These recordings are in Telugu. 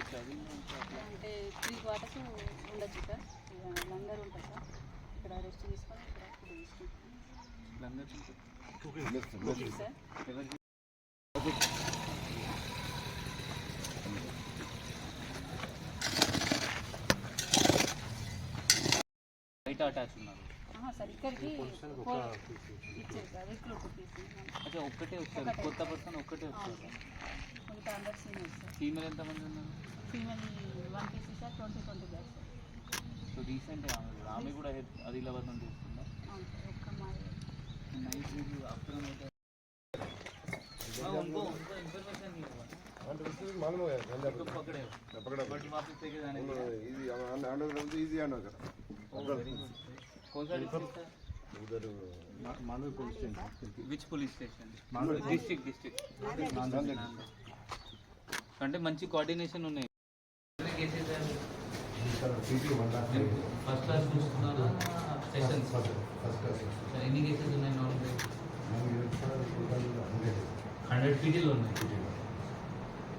అంటే త్రీ క్వార్టర్స్ ఉండొచ్చు సార్ ఇక లంగర్ ఉంటుంది సార్ ఇక్కడ రెస్ట్ తీసుకొని ఇక్కడ ఫుడ్ తీసుకుంటాం లంగర్ ఓకే సార్ ఎవరికి బయట అటాచ్ ఉన్నారు ఆహా, సార్ ఇక్కడికి ఫోర్ ఇచ్చేది సార్ రిక్రూట్ తీసుకుంటున్నాం అచ్చా ఒక్కటే వచ్చారు కొత్త పర్సన్ ఒక్కటే వచ్చారు కొంత అందరు సీనియర్ సార్ ఫీమేల్ ఎంతమంది ఉన్నారు female one PC sir twenty twenty bags sir so recent ఆమె కూడా ఆమె కూడా హెడ్ ఆదిలాబాద్ నుండి వస్తుందా అవును సార్ ఒక్క మాది నైట్ రివ్యూ ఆఫ్టర్నూన్ అయితే उनको उनको इन्फॉर्मेशन नहीं हुआ అంటే వస్తుంది మామూలు तो पकड़े हो पकड़ा बट वापस लेके जाने के ఇది ఆంధ్ర ఈజీ అన్నా కదా वेरी गुड कौन सा डिस्ट्रिक्ट है ఉదర్ Manav police station which police station district district అంటే మంచి కోఆర్డినేషన్ ఉన్నాయి city one lock first class చూస్తున్నారా సెషన్స్ ఫస్ట్ క్లాస్ ఎన్ని కేసెస్ ఉన్నాయి నార్మల్ మనం year sir total hundred hundred పీటీలు ఉన్నాయి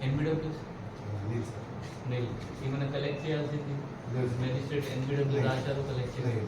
ఎన్బిడబ్ల్యూస్ నీల్ సార్ మెయిల్ ఏమైనా కలెక్ట్ చేయాల్సింది లేదు. మెజిస్ట్రేట్ ఎన్బిడబ్ల్యూ లేదు. రాశారు కలెక్ట్ చేయాలి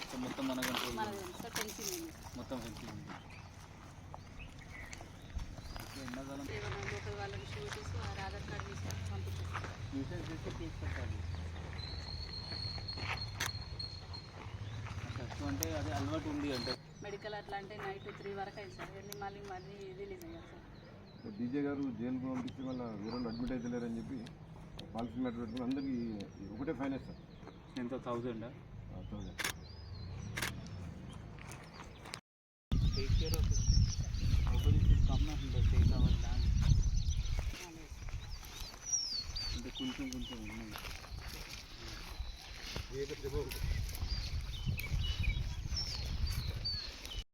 మొత్తం మన కంట్రోల్ సార్ మొత్తం ఫెన్సింగ్ ఉంది. ఎండాకాలం. చేస్తే కేసు పెట్టాలి అంటే అదే అలవాటు ఉంది అంటే. మెడికల్ అట్లా అంటే నైట్ త్రీ వరకు అయింది సార్. వెళ్ళి మళ్ళీ మళ్ళీ రిలీజ్ అయ్యారు సార్? డీజే గారు జైలుకు పంపించి మళ్ళీ ఎవరైనా అడ్మిట్ అయితే లేరని చెప్పి పాలసీ మ్యాటర్ పెట్టుకుని అందరికీ ఒకటే ఫైన్ వేస్తారు. ఎంత? థౌజండ్? థౌసండ్ కొంచెం కొంచెం ఉన్నాయి.